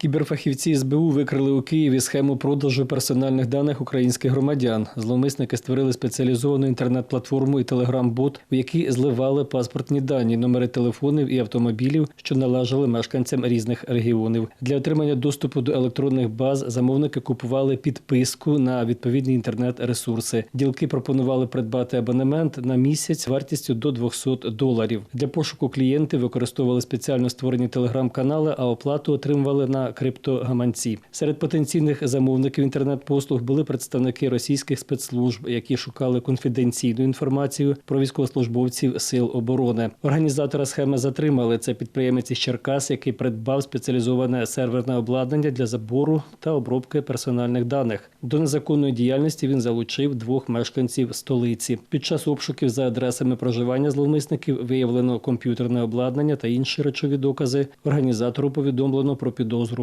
Кіберфахівці СБУ викрили у Києві схему продажу персональних даних українських громадян. Зловмисники створили спеціалізовану інтернет-платформу і телеграм-бот, в якій зливали паспортні дані, номери телефонів і автомобілів, що належали мешканцям різних регіонів. Для отримання доступу до електронних баз замовники купували підписку на відповідні інтернет-ресурси. Ділки пропонували придбати абонемент на місяць вартістю до 200 доларів. Для пошуку клієнти використовували спеціально створені телеграм-канали, а оплату отримували криптогаманці. Серед потенційних замовників інтернет-послуг були представники російських спецслужб, які шукали конфіденційну інформацію про військовослужбовців сил оборони. Організатора схеми затримали. Це підприємець із Черкас, який придбав спеціалізоване серверне обладнання для забору та обробки персональних даних. До незаконної діяльності він залучив двох мешканців столиці. Під час обшуків за адресами проживання зловмисників виявлено комп'ютерне обладнання та інші речові докази. Організатору повідомлено про підозру